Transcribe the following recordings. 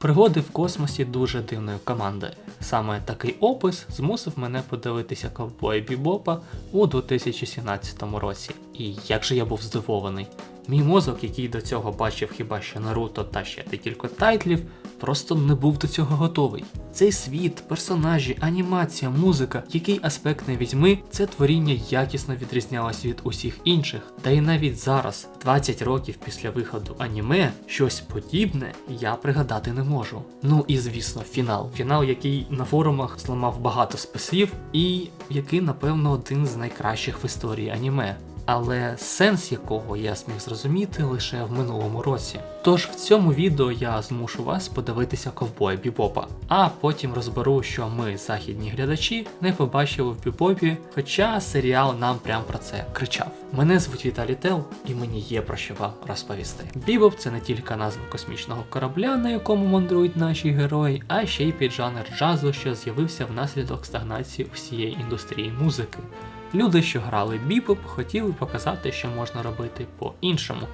Пригоди в космосі дуже дивної команди. Саме такий опис змусив мене подивитися ковбоя Бібопа у 2017 році. І як же я був здивований. Мій мозок, який до цього бачив хіба що Наруто та ще декілька тайтлів, просто не був до цього готовий. Цей світ, персонажі, анімація, музика, який аспект не візьми, це творіння якісно відрізнялось від усіх інших. Та й навіть зараз, 20 років після виходу аніме, щось подібне я пригадати не можу. Ну і звісно, фінал. Фінал, який на форумах зламав багато списів, і який, напевно, один з найкращих в історії аніме але сенс якого я зміг зрозуміти лише в минулому році. Тож в цьому відео я змушу вас подивитися ковбоя Бібопа, а потім розберу, що ми, західні глядачі, не побачили в Бібопі, хоча серіал нам прям про це кричав. Мене звуть Віталій Тел, і мені є про що вам розповісти. Бібоп це не тільки назва космічного корабля, на якому мандрують наші герої, а ще й піджанр джазу, що з'явився внаслідок стагнації всієї індустрії музики. Люди, що грали бібоп, хотіли показати, що можна робити по-іншому,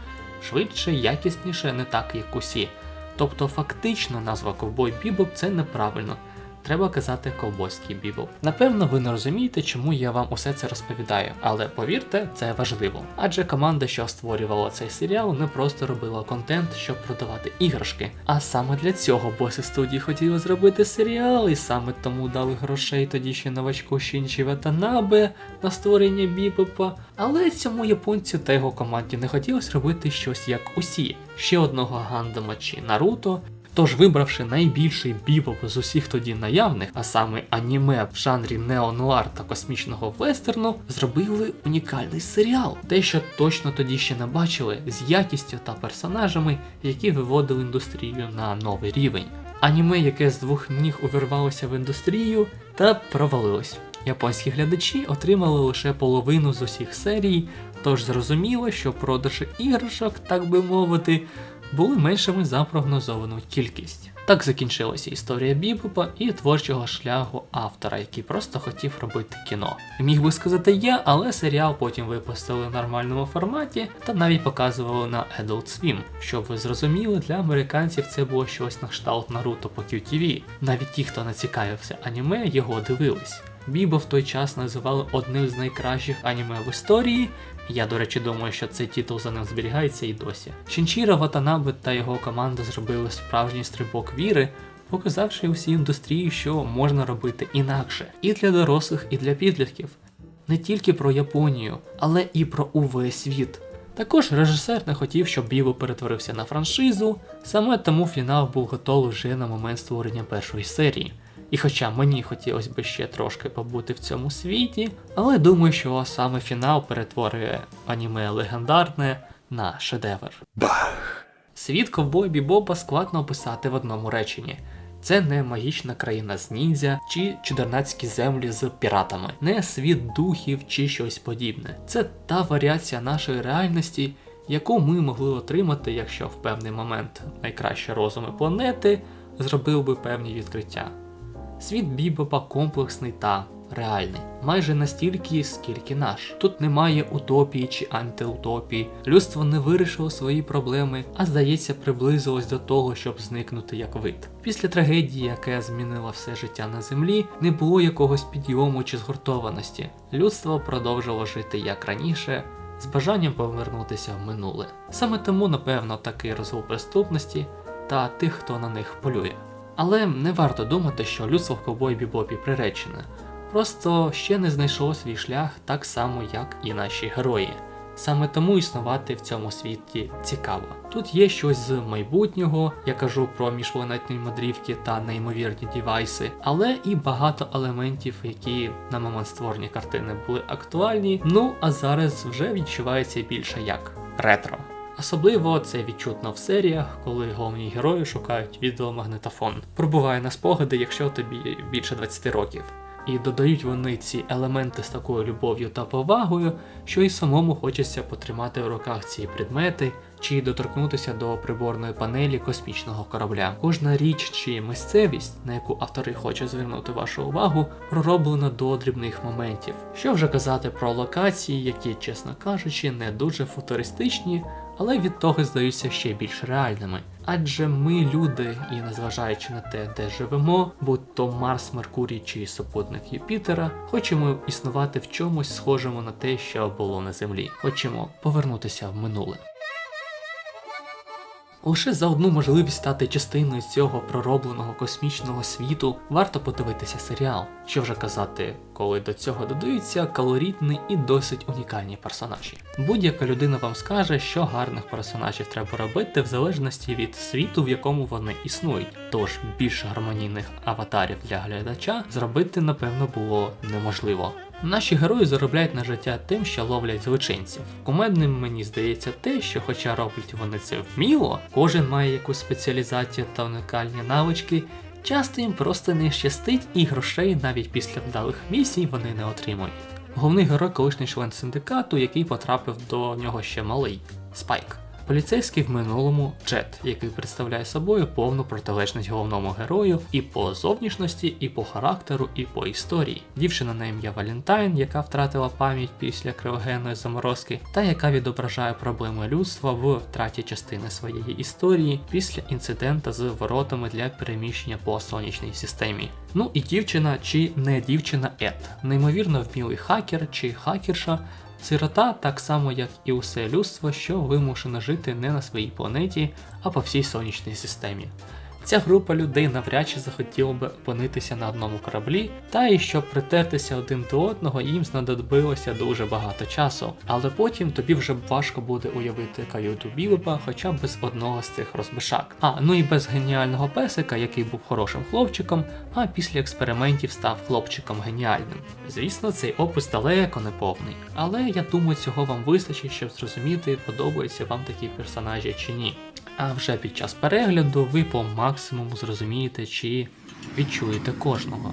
швидше, якісніше, не так як усі. Тобто, фактично, назва ковбой бібоп це неправильно треба казати ковбойський бібл. Напевно, ви не розумієте, чому я вам усе це розповідаю, але повірте, це важливо. Адже команда, що створювала цей серіал, не просто робила контент, щоб продавати іграшки. А саме для цього боси студії хотіли зробити серіал, і саме тому дали грошей тоді ще новачку Шінчі Ватанабе на створення бібопа. Але цьому японцю та його команді не хотілося робити щось як усі. Ще одного Гандама чи Наруто, Тож, вибравши найбільший бібоп з усіх тоді наявних, а саме аніме в жанрі неонуар та космічного вестерну, зробили унікальний серіал, те, що точно тоді ще не бачили, з якістю та персонажами, які виводили індустрію на новий рівень. Аніме, яке з двох ніг увірвалося в індустрію, та провалилось. Японські глядачі отримали лише половину з усіх серій, тож зрозуміло, що продажі іграшок, так би мовити, були меншими за прогнозовану кількість. Так закінчилася історія Бібопа і творчого шляху автора, який просто хотів робити кіно. Міг би сказати я, але серіал потім випустили в нормальному форматі та навіть показували на Adult Swim. Щоб ви зрозуміли, для американців це було щось на кшталт Наруто по QTV. Навіть ті, хто не цікавився аніме, його дивились. Бібо в той час називали одним з найкращих аніме в історії. Я, до речі, думаю, що цей титул за ним зберігається і досі. Шінчіра Ватанабе та його команда зробили справжній стрибок віри, показавши усій індустрії, що можна робити інакше, і для дорослих, і для підлітків. Не тільки про Японію, але і про увесь світ. Також режисер не хотів, щоб Бібо перетворився на франшизу, саме тому фінал був готовий вже на момент створення першої серії. І хоча мені хотілося б ще трошки побути в цьому світі, але думаю, що саме фінал перетворює аніме легендарне на шедевр. Бах! Світ ковбой Бібоба складно описати в одному реченні. Це не магічна країна з ніндзя чи чудернацькі землі з піратами, не світ духів чи щось подібне. Це та варіація нашої реальності, яку ми могли отримати, якщо в певний момент найкращі розуми планети зробив би певні відкриття. Світ Бібопа комплексний та реальний, майже настільки, скільки наш. Тут немає утопії чи антиутопії. Людство не вирішило свої проблеми, а здається, приблизилось до того, щоб зникнути як вид. Після трагедії, яка змінила все життя на землі, не було якогось підйому чи згуртованості. Людство продовжило жити як раніше. З бажанням повернутися в минуле. Саме тому, напевно, такий розгул преступності та тих, хто на них полює. Але не варто думати, що людство в ковбой бібопі приречене. Просто ще не знайшло свій шлях так само, як і наші герої. Саме тому існувати в цьому світі цікаво. Тут є щось з майбутнього, я кажу про міжпланетні мандрівки та неймовірні дівайси, але і багато елементів, які на момент створення картини були актуальні. Ну а зараз вже відчувається більше як ретро. Особливо це відчутно в серіях, коли головні герої шукають відеомагнитофон. Пробуває на спогади, якщо тобі більше 20 років. І додають вони ці елементи з такою любов'ю та повагою, що і самому хочеться потримати в руках ці предмети чи доторкнутися до приборної панелі космічного корабля. Кожна річ чи місцевість, на яку автори хочуть звернути вашу увагу, пророблена до дрібних моментів. Що вже казати про локації, які, чесно кажучи, не дуже футуристичні, але від того здаються ще більш реальними. Адже ми люди, і незважаючи на те, де живемо, будь то Марс, Меркурій чи супутник Юпітера, хочемо існувати в чомусь схожому на те, що було на землі. Хочемо повернутися в минуле. Лише за одну можливість стати частиною цього проробленого космічного світу варто подивитися серіал. Що вже казати, коли до цього додаються калорітні і досить унікальні персонажі. Будь-яка людина вам скаже, що гарних персонажів треба робити в залежності від світу, в якому вони існують. Тож більш гармонійних аватарів для глядача зробити напевно було неможливо. Наші герої заробляють на життя тим, що ловлять злочинців. Кумедним мені здається те, що, хоча роблять вони це вміло, кожен має якусь спеціалізацію та унікальні навички. Часто їм просто не щастить, і грошей навіть після вдалих місій вони не отримують. Головний герой колишній член синдикату, який потрапив до нього ще малий Спайк. Поліцейський в минулому Джет, який представляє собою повну протилежність головному герою і по зовнішності, і по характеру, і по історії. Дівчина на ім'я Валентайн, яка втратила пам'ять після криогенної заморозки, та яка відображає проблеми людства в втраті частини своєї історії після інцидента з воротами для переміщення по сонячній системі. Ну і дівчина чи не дівчина Ед, неймовірно вмілий хакер чи хакерша. Сирота, так само як і усе людство, що вимушено жити не на своїй планеті, а по всій сонячній системі. Ця група людей навряд чи захотіла би опинитися на одному кораблі, та і щоб притертися один до одного, їм знадобилося дуже багато часу. Але потім тобі вже важко буде уявити каюту Бібопа хоча б без одного з цих розбишак. А ну і без геніального песика, який був хорошим хлопчиком, а після експериментів став хлопчиком геніальним. Звісно, цей опис далеко не повний, але я думаю, цього вам вистачить, щоб зрозуміти, подобаються вам такі персонажі чи ні. А вже під час перегляду ви по максимуму зрозумієте чи відчуєте кожного.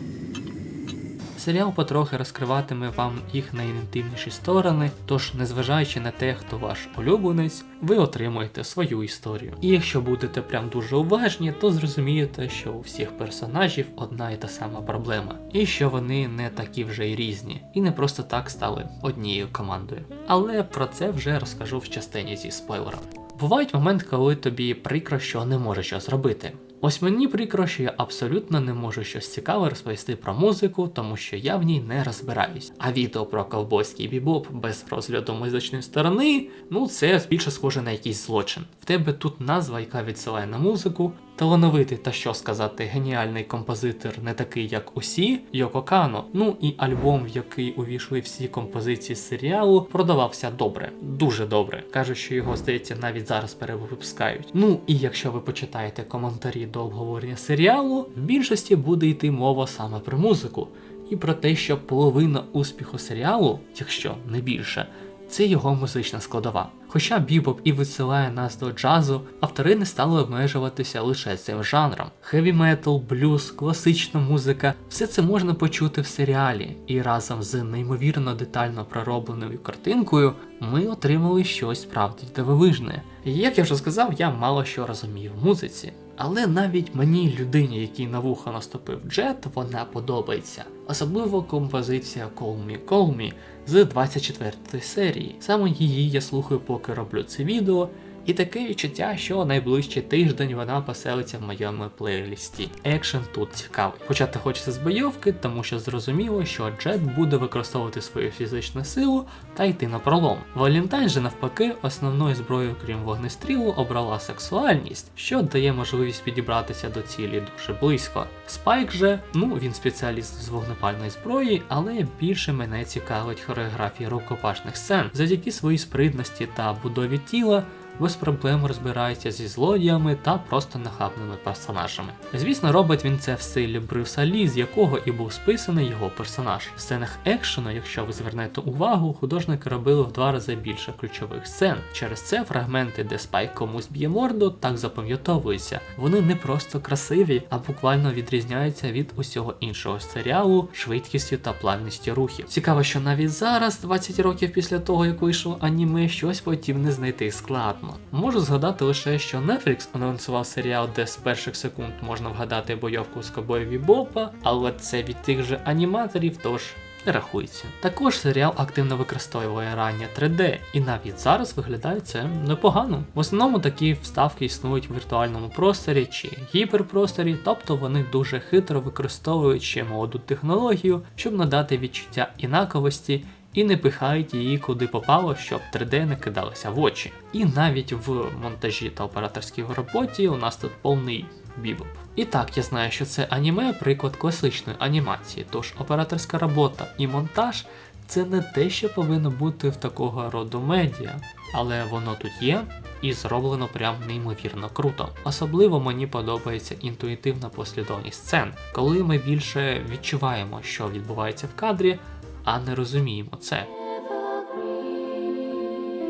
Серіал потрохи розкриватиме вам їх найінтимніші сторони, тож, незважаючи на те, хто ваш улюбленець, ви отримуєте свою історію. І якщо будете прям дуже уважні, то зрозумієте, що у всіх персонажів одна і та сама проблема, і що вони не такі вже й різні, і не просто так стали однією командою. Але про це вже розкажу в частині зі спойлерами. Бувають моменти, коли тобі прикро, що не можеш щось робити. Ось мені прикро, що я абсолютно не можу щось цікаве розповісти про музику, тому що я в ній не розбираюсь. А відео про ковбойський бібоп без розгляду музичної сторони, ну це більше схоже на якийсь злочин. В тебе тут назва, яка відсилає на музику, талановитий та що сказати, геніальний композитор, не такий, як усі, Йоко Кано. Ну і альбом, в який увійшли всі композиції з серіалу, продавався добре, дуже добре. Кажуть, що його здається навіть зараз перевипускають. Ну і якщо ви почитаєте коментарі до обговорення серіалу, в більшості буде йти мова саме про музику. І про те, що половина успіху серіалу, якщо не більше, це його музична складова. Хоча бібоп і висилає нас до джазу, автори не стали обмежуватися лише цим жанром. Хеві метал, блюз, класична музика все це можна почути в серіалі, і разом з неймовірно детально проробленою картинкою ми отримали щось справді дивовижне. Як я вже сказав, я мало що розумію в музиці. Але навіть мені, людині, якій на вухо наступив джет, вона подобається. Особливо композиція Call Me з 24 серії. Саме її я слухаю, поки роблю це відео. І таке відчуття, що найближчий тиждень вона поселиться в моєму плейлісті. Екшен тут цікавий. Почати хочеться з бойовки, тому що зрозуміло, що Джет буде використовувати свою фізичну силу та йти на пролом. Валентайн же навпаки, основною зброєю, крім вогнестрілу, обрала сексуальність, що дає можливість підібратися до цілі дуже близько. Спайк же, ну він спеціаліст з вогнепальної зброї, але більше мене цікавить хореографія рукопашних сцен. Завдяки своїй спритності та будові тіла без проблем розбирається зі злодіями та просто нахабними персонажами. Звісно, робить він це в стилі Брюса Лі, з якого і був списаний його персонаж. В сценах екшену, якщо ви звернете увагу, художники робили в два рази більше ключових сцен. Через це фрагменти, де Спайк комусь б'є морду, так запам'ятовуються. Вони не просто красиві, а буквально відрізняються від усього іншого серіалу, швидкістю та плавністю рухів. Цікаво, що навіть зараз, 20 років після того, як вийшло аніме, щось подібне знайти складно. Можу згадати лише, що Netflix анонсував серіал, де з перших секунд можна вгадати бойовку з кобою Бопа, але це від тих же аніматорів, тож не рахується. Також серіал активно використовує раннє 3D, і навіть зараз виглядає це непогано. В основному такі вставки існують в віртуальному просторі чи гіперпросторі, тобто вони дуже хитро використовують ще молоду технологію, щоб надати відчуття інаковості. І не пихають її куди попало, щоб 3D не кидалося в очі. І навіть в монтажі та операторській роботі у нас тут повний бібоп. І так, я знаю, що це аніме приклад класичної анімації, тож операторська робота і монтаж це не те, що повинно бути в такого роду медіа, але воно тут є і зроблено прям неймовірно круто. Особливо мені подобається інтуїтивна послідовність сцен, коли ми більше відчуваємо, що відбувається в кадрі, а не розуміємо це.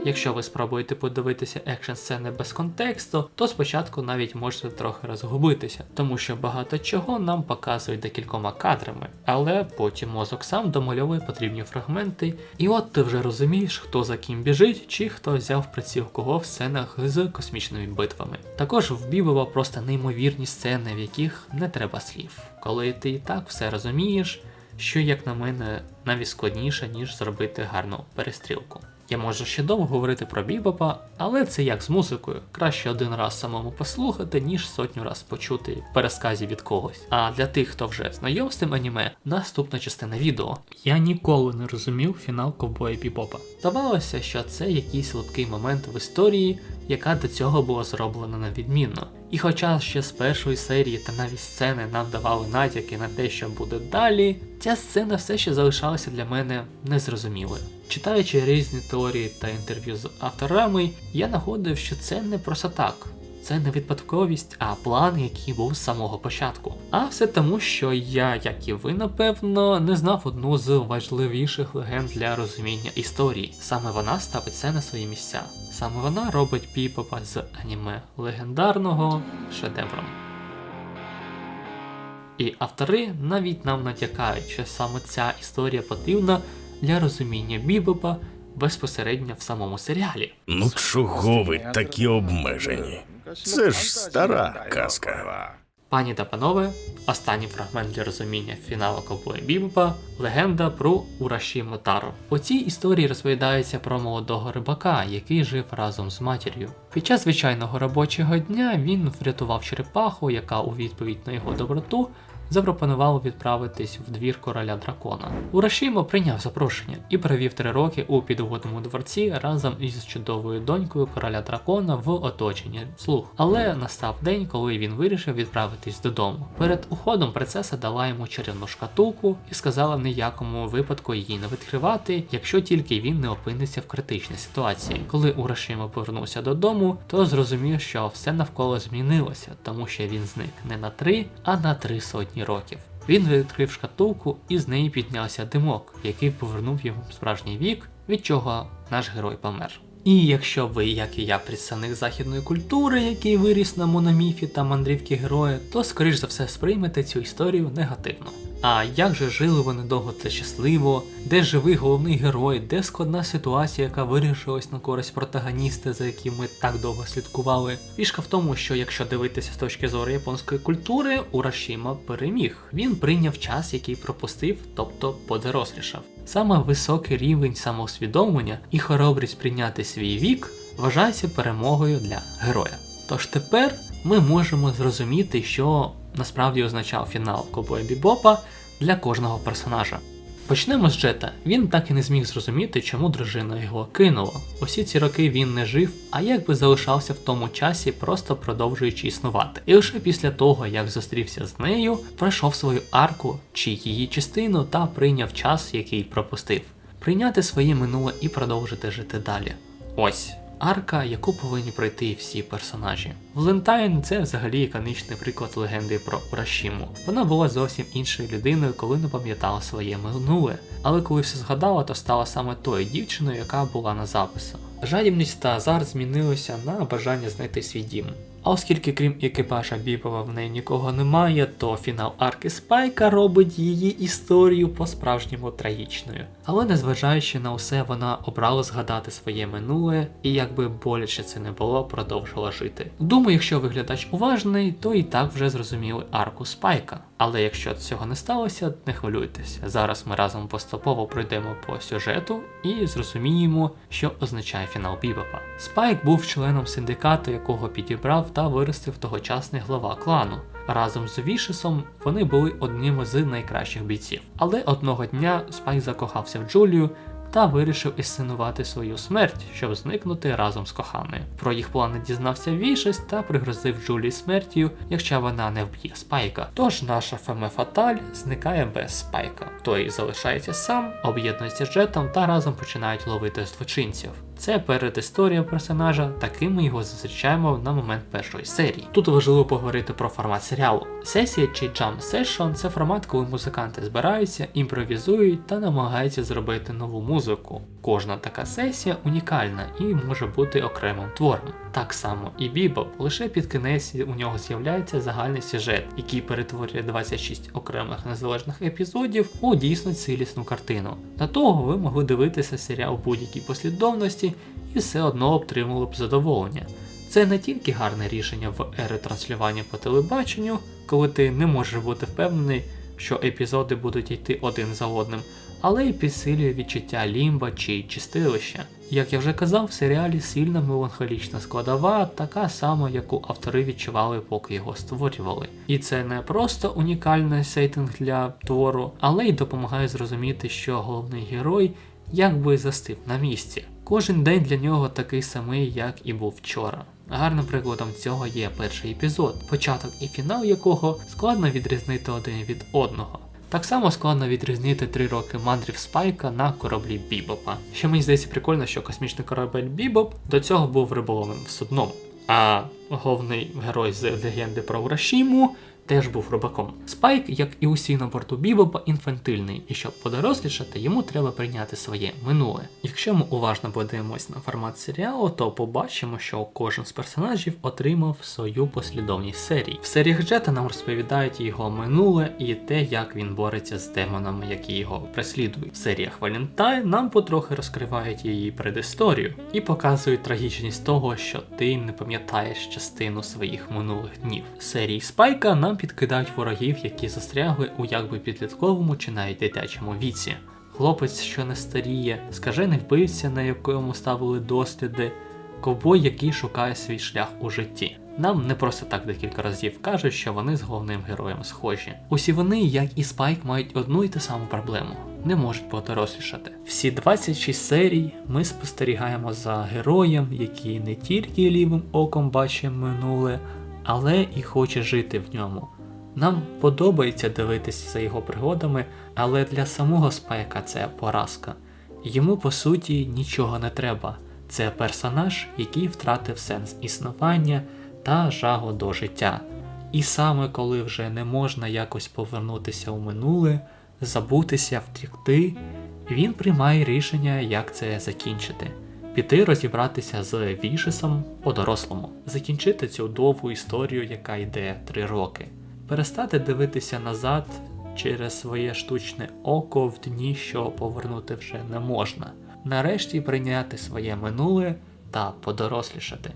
Якщо ви спробуєте подивитися екшн сцени без контексту, то спочатку навіть можете трохи розгубитися, тому що багато чого нам показують декількома кадрами, але потім мозок сам домальовує потрібні фрагменти, і от ти вже розумієш, хто за ким біжить, чи хто взяв приціл кого в сценах з космічними битвами. Також в Бібова просто неймовірні сцени, в яких не треба слів, коли ти і так все розумієш. Що, як на мене, навіть складніше, ніж зробити гарну перестрілку. Я можу ще довго говорити про бібопа, але це як з музикою. Краще один раз самому послухати, ніж сотню раз почути пересказі від когось. А для тих, хто вже знайом з тим аніме, наступна частина відео. Я ніколи не розумів фінал ковбоя бібопа. Здавалося, що це якийсь липкий момент в історії, яка до цього була зроблена на відмінно. І хоча ще з першої серії та навіть сцени нам давали натяки на те, що буде далі, ця сцена все ще залишалася для мене незрозумілою. Читаючи різні теорії та інтерв'ю з авторами, я знаходив, що це не просто так. Це не випадковість, а план, який був з самого початку. А все тому, що я, як і ви, напевно, не знав одну з важливіших легенд для розуміння історії. Саме вона ставить це на свої місця. Саме вона робить піпопа з аніме легендарного шедевром. І автори навіть нам натякають, що саме ця історія потрібна для розуміння бібопа безпосередньо в самому серіалі. Ну чого ви такі обмежені? Це ж стара казка. Пані та панове, останній фрагмент для розуміння фіналу ковбоя Бібопа легенда про Ураші Мотаро. У цій історії розповідається про молодого рибака, який жив разом з матір'ю. Під час звичайного робочого дня він врятував черепаху, яка у відповідь на його доброту запропонувала відправитись в двір короля дракона. Урашімо прийняв запрошення і провів три роки у підводному дворці разом із чудовою донькою короля дракона в оточенні слуг. Але настав день, коли він вирішив відправитись додому. Перед уходом принцеса дала йому чарівну шкатулку і сказала в ніякому випадку її не відкривати, якщо тільки він не опиниться в критичній ситуації. Коли Урашімо повернувся додому, то зрозумів, що все навколо змінилося, тому що він зник не на три, а на три сотні років. Він відкрив шкатулку і з неї піднявся димок, який повернув йому справжній вік, від чого наш герой помер. І якщо ви, як і я, представник західної культури, який виріс на мономіфі та мандрівки героя, то скоріш за все сприймете цю історію негативно. А як же жили вони довго та щасливо, де живий головний герой, де складна ситуація, яка вирішилась на користь протагоніста, за яким ми так довго слідкували. Фішка в тому, що якщо дивитися з точки зору японської культури, Урашіма переміг. Він прийняв час, який пропустив, тобто подорослішав. Саме високий рівень самоусвідомлення і хоробрість прийняти свій вік вважається перемогою для героя. Тож тепер ми можемо зрозуміти, що насправді означав фінал Кобоя Бібопа для кожного персонажа. Почнемо з Джета. Він так і не зміг зрозуміти, чому дружина його кинула. Усі ці роки він не жив, а якби залишався в тому часі, просто продовжуючи існувати. І лише після того, як зустрівся з нею, пройшов свою арку чи її частину та прийняв час, який пропустив. Прийняти своє минуле і продовжити жити далі. Ось арка, яку повинні пройти всі персонажі. Валентайн це взагалі іконічний приклад легенди про Урашіму. Вона була зовсім іншою людиною, коли не пам'ятала своє минуле, але коли все згадала, то стала саме тою дівчиною, яка була на запису. Жадібність та азарт змінилися на бажання знайти свій дім. А оскільки крім екіпажа Бібова в неї нікого немає, то фінал арки Спайка робить її історію по-справжньому трагічною. Але незважаючи на усе, вона обрала згадати своє минуле і, якби боляче це не було, продовжила жити. Думаю, якщо виглядач уважний, то і так вже зрозуміли арку Спайка. Але якщо цього не сталося, не хвилюйтесь. Зараз ми разом поступово пройдемо по сюжету і зрозуміємо, що означає фінал Бібопа. Спайк був членом синдикату, якого підібрав та виростив тогочасний глава клану. Разом з Вішесом вони були одними з найкращих бійців. Але одного дня Спайк закохався в Джулію та вирішив інсценувати свою смерть, щоб зникнути разом з коханою. Про їх плани дізнався Вішес та пригрозив Джулії смертю, якщо вона не вб'є Спайка. Тож наша Феме Фаталь зникає без Спайка. Той залишається сам, об'єднується з Джетом та разом починають ловити злочинців. Це передісторія персонажа, таким ми його зустрічаємо на момент першої серії. Тут важливо поговорити про формат серіалу. Сесія чи Jam Session – це формат, коли музиканти збираються, імпровізують та намагаються зробити нову музику. Кожна така сесія унікальна і може бути окремим твором. Так само і Бібоп, лише під кінець у нього з'являється загальний сюжет, який перетворює 26 окремих незалежних епізодів у дійсно цілісну картину. До того ви могли дивитися серіал в будь-якій послідовності і все одно отримали б задоволення. Це не тільки гарне рішення в ери транслювання по телебаченню, коли ти не можеш бути впевнений, що епізоди будуть йти один за одним, але й підсилює відчуття лімба чи чистилища. Як я вже казав, в серіалі сильна меланхолічна складова, така сама, яку автори відчували, поки його створювали. І це не просто унікальний сеттинг для твору, але й допомагає зрозуміти, що головний герой якби застив на місці. Кожен день для нього такий самий, як і був вчора. Гарним прикладом цього є перший епізод, початок і фінал якого складно відрізнити один від одного. Так само складно відрізнити три роки мандрів Спайка на кораблі Бібопа. Що мені здається прикольно, що космічний корабель Бібоп до цього був риболовним судном, а головний герой з легенди про Урашіму теж був рибаком. Спайк, як і усі на борту Бібопа, інфантильний, і щоб подорослішати, йому треба прийняти своє минуле. Якщо ми уважно подивимось на формат серіалу, то побачимо, що кожен з персонажів отримав свою послідовність серій. В серіях Джета нам розповідають його минуле і те, як він бореться з демонами, які його преслідують. В серіях Валентайн нам потрохи розкривають її предісторію і показують трагічність того, що ти не пам'ятаєш частину своїх минулих днів. Серії Спайка нам підкидають ворогів, які застрягли у якби підлітковому чи навіть дитячому віці. Хлопець, що не старіє, скажений вбивця, на якому ставили досліди, ковбой, який шукає свій шлях у житті. Нам не просто так декілька разів кажуть, що вони з головним героєм схожі. Усі вони, як і Спайк, мають одну і ту саму проблему. Не можуть подорослішати. Всі 26 серій ми спостерігаємо за героєм, який не тільки лівим оком бачить минуле, але і хоче жити в ньому. Нам подобається дивитися за його пригодами, але для самого Спайка це поразка. Йому по суті нічого не треба. Це персонаж, який втратив сенс існування та жагу до життя. І саме коли вже не можна якось повернутися у минуле, забутися, втікти, він приймає рішення, як це закінчити. Піти розібратися з Вішесом по-дорослому, закінчити цю довгу історію, яка йде три роки, перестати дивитися назад через своє штучне око в дні, що повернути вже не можна. Нарешті прийняти своє минуле та подорослішати.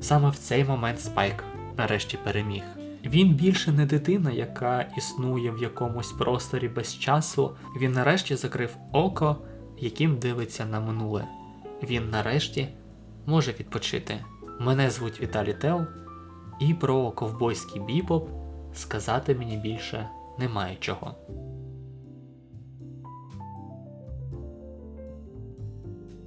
Саме в цей момент Спайк нарешті переміг. Він більше не дитина, яка існує в якомусь просторі без часу. Він нарешті закрив око, яким дивиться на минуле. Він нарешті може відпочити. Мене звуть Віталій Тел, і про ковбойський бібоп сказати мені більше немає чого.